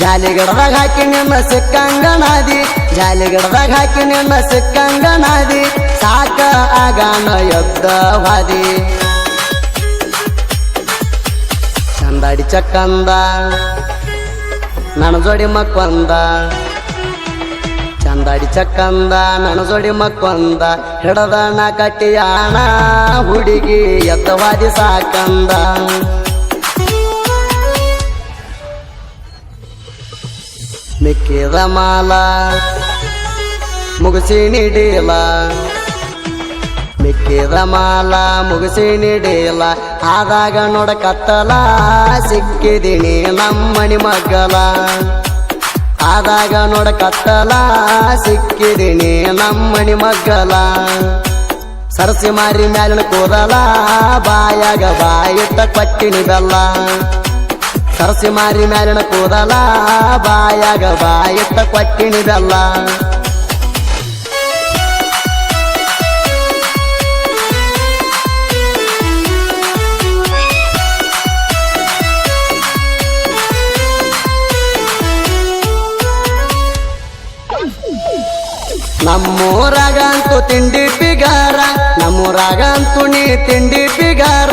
ಜಾಲಿಗಡದಾಗ ಹಾಕಿ ನಿನ್ನ ಸಿಕ್ಕಂಗನಾದಿ, ಜಾಲಿಗಡದಾಗ ಹಾಕಿ ನಿನ್ನ ಸಿಕ್ಕಂಗನಾದಿ, ಸಾಕ ಆಗಾನ ಎದ್ದ ವಾದಿ ಚಂದಾಡಿ ಚಕ್ಕಂದ ನನ್ನ ಜೋಡಿ ಮಕ್ಕೊಂದ. ಚಂದಾಡಿ ಚಕ್ಕಂದ ನನ್ನ ಜೋಡಿ ಮಕ್ಕೊಂದ ನಾ ಕಟ್ಟಿಯಾಣ ಹುಡುಗಿ ಎತ್ತವಾದಿ ಸಾಕಂದ. ಮಿಕ್ಕಿದ ಮಾಲ ಮುಗಿಸಿ ನೀಡಿಲ್ಲ. ಮಿಕ್ಕಿದ ಮಾಲ ಮುಗಿಸಿ ನೀಡಿಲ್ಲ. ಆದಾಗ ನೋಡ ಕತ್ತಲ ಸಿಕ್ಕಿದೀನಿ ನಮ್ಮನಿ ಮಗ್ಗಲ. ಆದಾಗ ನೋಡ ಕತ್ತಲ ಸಿಕ್ಕಿದೀನಿ ನಮ್ಮನಿ ಮಗ್ಗಲ. ಸರಸಿ ಮಾರಿ ಮ್ಯಾಲಿನ ಕೂದಲ, ಬಾಯಾಗ ಬಾಯಿಟ್ಟ ಕಟ್ಟಿನಿ ಬೆಲ್ಲ. ಸರಸಿ ಮಾರಿ ಮ್ಯಾಲಿನ ಕೂದಲ ಬಾಯಾಗ ಬಾಯಿಟ್ಟ ಕೊಟ್ಟಿಣಿದಲ್ಲ ನಮ್ಮೂರಾಗಂತೂ ತಿಂಡಿ ಪಿಗಾರ ನಮ್ಮೂರಾಗಂತೂ ನೀ ತಿಂಡಿ ಪಿಗಾರ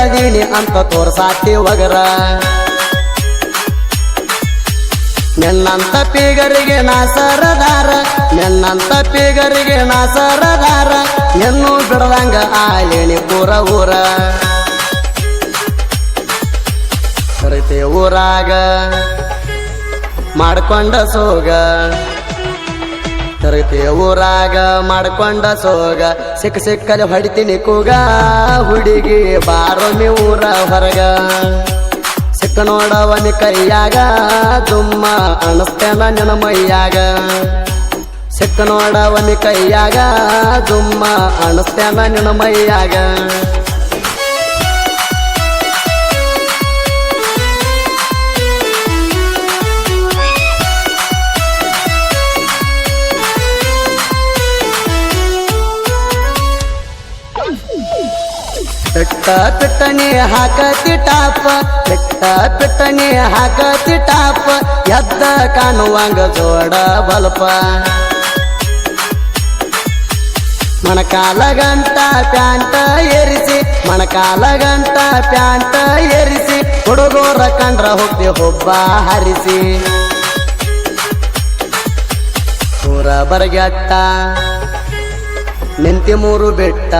ಅದೀನಿ ಅಂತ ತೋರ್ಸಾತಿ ಒಗರ. ನಿನ್ನಂತ ಪೀಗರಿಗೆ ನಾ ಸರದಾರ, ನಿನ್ನಂತ ಪೀಗರಿಗೆ ನಾ ಸರದಾರ, ಎನ್ನು ಬಿಡದಂಗ ಆಲೇಣಿ ಪೂರ ಊರ. ಕರಿತೆ ಊರಾಗ, ಮಾಡ್ಕೊಂಡ ಸೋಗ. ತರಗತಿ ಊರಾಗ ಮಾಡ್ಕೊಂಡ ಸೋಗ. ಸಿಕ್ಕ ಸಿಕ್ಕಲ್ಲಿ ಹೊಡಿತೀನಿ ಕೂಗ. ಹುಡುಗಿ ಬಾರೊಮ್ಮಿ ಊರ ಹೊರಗ. ಸಿಕ್ಕ ನೋಡವನಿ ಕೈಯಾಗ. ದುಮ್ಮ ಅಣಸ್ತೇನ ನಿನ ಮೈಯಾಗ. ಸಿಕ್ಕ ನೋಡವನಿ ಕೈಯಾಗ. ದುಮ್ಮ ಅಣಸ್ತೇನ ನಿನ ಮೈಯಾಗ. ಪಿಟ್ಟ ಪಿಟ್ಟಣಿ ಹಾಕತಿ ಟಾಪ ಪಿಟ್ಟ ಪಿಟ್ಟಣಿ ಹಾಕತಿ ಟಾಪ, ಎದ್ದ ಕಾಣುವಂಗ ಜೋಡ ಬಲ್ಪ. ಮಣಕಾಲ ಗಂಟ ಪ್ಯಾಂಟ ಏರಿಸಿ ಮಣಕಾಲ ಗಂಟ ಪ್ಯಾಂಟ ಏರಿಸಿ ಹುಡುಗೋರ ಕಂಡ್ರ ಹೋಗಿ ಹೊಬ್ಬ ಹರಿಸಿ. ಬರಗೆಟ್ಟ, ನಿಂತಿ ಮೂರು ಬೆಟ್ಟ.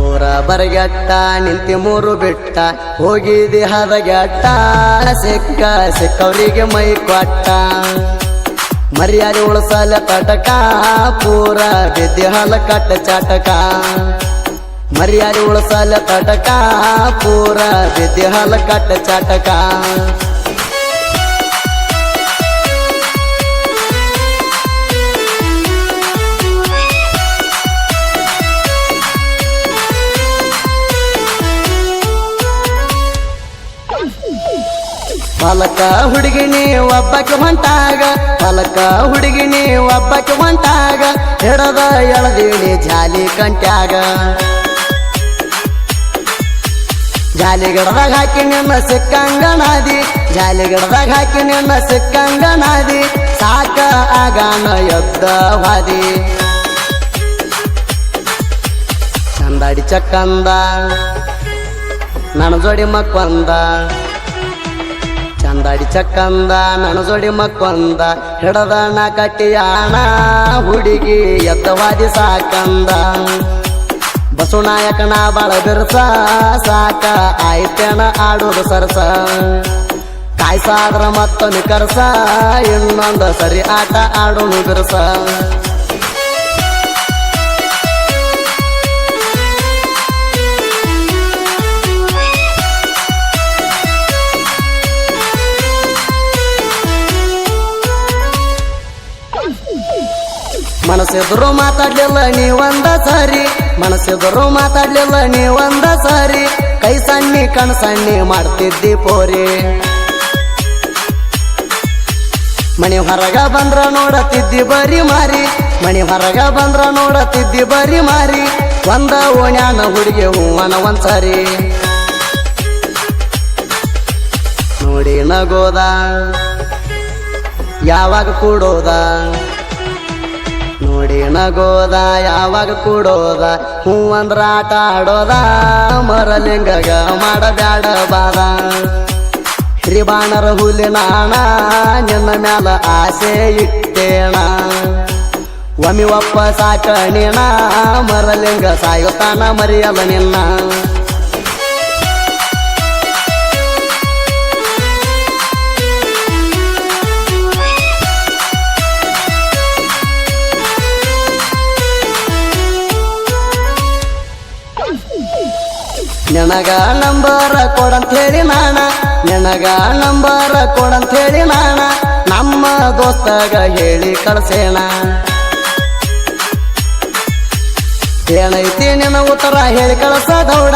ಊರ ಬರಗೆಟ್ಟ, ನಿಂತಿ ಮೂರು ಬಿಟ್ಟ, ಹೋಗಿದಿ ಹದಗೆಟ್ಟ, ಸಿಕ್ಕ, ಸಿಕ್ಕವರಿಗೆ ಮೈ ಕೊಟ್ಟ. ಮರ್ಯಾದೆ ಉಳಸಲ ತಟಕ, ಪೂರ ಬಿದ್ದಿ ಹಲ ಕಟ್ಟ ಚಾಟಕ. ಮರ್ಯಾದೆ ಉಳಸಲ ತಟಕ, ಪೂರ ಬಿದ್ದಿ ಹಲ ಕಟ್ಟ ಚಾಟಕ. ಹೊಲಕ ಹುಡುಗಿನಿ ಒಬ್ಬಕ್ಕೆ ಹೊಂಟಾಗ ಹೊಲಕ ಹುಡುಗಿನಿ ಒಬ್ಬಕ್ಕೆ ಹೊಂಟಾಗ ಹಿಡದ ಎಳದೀನಿ ಜಾಲಿ ಕಂಟ್ಯಾಗ. ಜಾಲಿಗಡದಾಗ ಹಾಕಿ ನಿನ್ನ ಸಿಕ್ಕಂಗನಾದಿ, ಜಾಲಿಗಡದಾಗ ಹಾಕಿ ನಿನ್ನ ಸಿಕ್ಕಂಗನಾದಿ, ಸಾಕ ಆಗಾನ ಎದ್ದ ವಾದಿ. ಚಂದಾಡಿ ಚಕ್ಕಂದ ನನ್ನ ಜೋಡಿ ಮಕ್ಕೊಂದ ಚಂದಾಡಿ ಚಕ್ಕಂದ ನನ್ನ ಜೋಡಿ ಮಕ್ಕೊಂದ ಹಿಡದಣ ಕಟ್ಟಿಯಾಣ, ಹುಡುಗಿ ಎತ್ತವಾದಿ ಸಾಕಂದ. ಬಸವನಾಯಕನ ಬಾಳ ಬಿರ್ಸ, ಸಾಕ, ಆಯ್ತೇನ ಆಡೋದು ಸರಸ. ಕಾಯ್ಸಾದ್ರ ಮತ್ತೊಂದು ಕರ್ಸ, ಇನ್ನೊಂದು ಸರಿ ಆಟ ಆಡೋನು ಬಿರ್ಸ. ಮನಸ್ಸಿದ್ರು ಮಾತಾಡ್ಲಿಲ್ಲ ನೀ ಒಂದ ಸಾರಿ. ಮನಸ್ಸಿದ್ರು ಮಾತಾಡ್ಲಿಲ್ಲ ನೀ ಒಂದ ಸಾರಿ. ಕೈ ಸಣ್ಣಿ, ಕಣ್ ಸಣ್ಣಿ ಮಾಡ್ತಿದ್ದಿ ಪೋರಿ. ಮಣಿ ಹೊರಗ ಬಂದ್ರ ನೋಡತಿದ್ದಿ ಬರಿ ಮಾರಿ. ಮಣಿ ಹೊರಗ ಬಂದ್ರ ನೋಡತಿದ್ದಿ ಬರಿ ಮಾರಿ. ಒಂದ ಓಣ್ಯಾನ ಹುಡುಗಿ ಹೂವನ ಒಂದ್ಸರಿ. ನೋಡಿ ನಗೋದ, ಯಾವಾಗ ಕೂಡೋದ? ನೋಡಿ ನಗೋದ ಯಾವಾಗ ಕೂಡೋದ? ಹೂ ಅಂದ್ರ ಆಟ ಆಡೋದ? ಮರಲಿಂಗಗ ಮಾಡಬ್ಯಾಡ ಬಾದ. ಹಿರಿಬಾಣರ ಹುಲಿ ನಾಣ ನಿನ್ನ ಮ್ಯಾಲ ಆಸೆ ಇಟ್ಟೇಣ. ಒಮ್ಮಿ ಒಪ್ಪ ಸಾಕಣಿಣ ಮರಲಿಂಗ ಸಾಯುತ್ತಾನ, ಮರಿಯಲ್ಲ ನಿನ್ನ. ನಿನಗ ನಂಬರ ಕೊಡಂತ ಹೇಳಿ ನಾಣ ನನಗ ನಂಬರ ಕೊಡಂತ ಹೇಳಿ ನಾಣ ನಮ್ಮ ದೋಸ್ತಾಗ ಹೇಳಿ ಕಳ್ಸೇಣ. ಏನೈತಿ ನಿನ್ನ ಉತ್ತರ ಹೇಳಿ ಕಳಸ ದೌಡ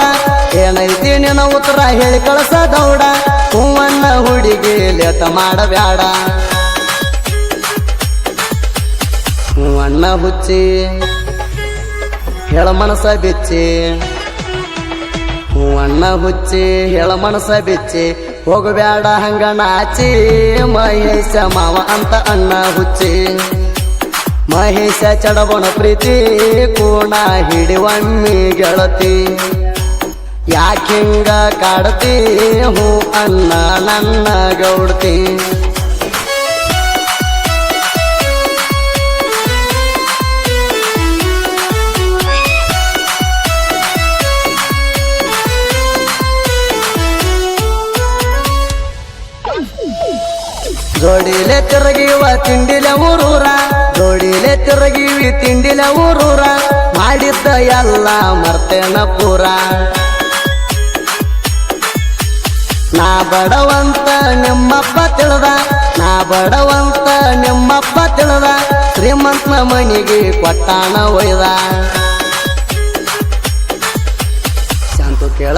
ಏನೈತಿ ನಿನ್ನ ಉತ್ತರ ಹೇಳಿ ಕಳಸ ದೌಡ ಹೂವನ್ನ ಹುಡುಗಿ ಲೇಟ ಮಾಡಬ್ಯಾಡ. ಹೂವಣ್ಣ ಹುಚ್ಚಿ, ಹೇಳ ಮನಸ ಬಿಚ್ಚಿ ಹೂವಣ್ಣ ಹುಚ್ಚಿ, ಹೇಳ ಮನಸ ಬಿಚ್ಚಿ, ಹೋಗಬೇಡ ಹಂಗ ನಾಚಿ ಮಹೇಶ ಮಾವ ಅಂತ ಅಣ್ಣ ಹುಚ್ಚಿ. ಮಹೇಶ ಚಡಬಣ ಪ್ರೀತಿ, ಕೋಣ ಹಿಡಿವಮ್ಮಿ ಗೆಳತಿ. ಯಾಕಿಂಗ ಕಾಡತಿ, ಹೂ ಅನ್ನ ನನ್ನ ಗೌಡ್ತಿ. ಜೋಡಿಲೆ ತಿರುಗಿವ ತಿಂಡಿಲ ಊರೂರ ಜೋಡಿಲೆ ತಿರುಗಿವಿ ತಿಂಡಿಲ ಊರೂರ ಮಾಡಿದ್ದ ಎಲ್ಲ ಮರ್ತೇನ ಪೂರ. ನಾ ಬಡವಂತ ನಿಮ್ಮಪ್ಪ ತಿಳಿದ, ನಾ ಬಡವಂತ ನಿಮ್ಮಪ್ಪ ತಿಳಿದ ಶ್ರೀಮಂತನ ಮನಿಗೆ ಕೊಟ್ಟಾನ ಒಯ್ದ.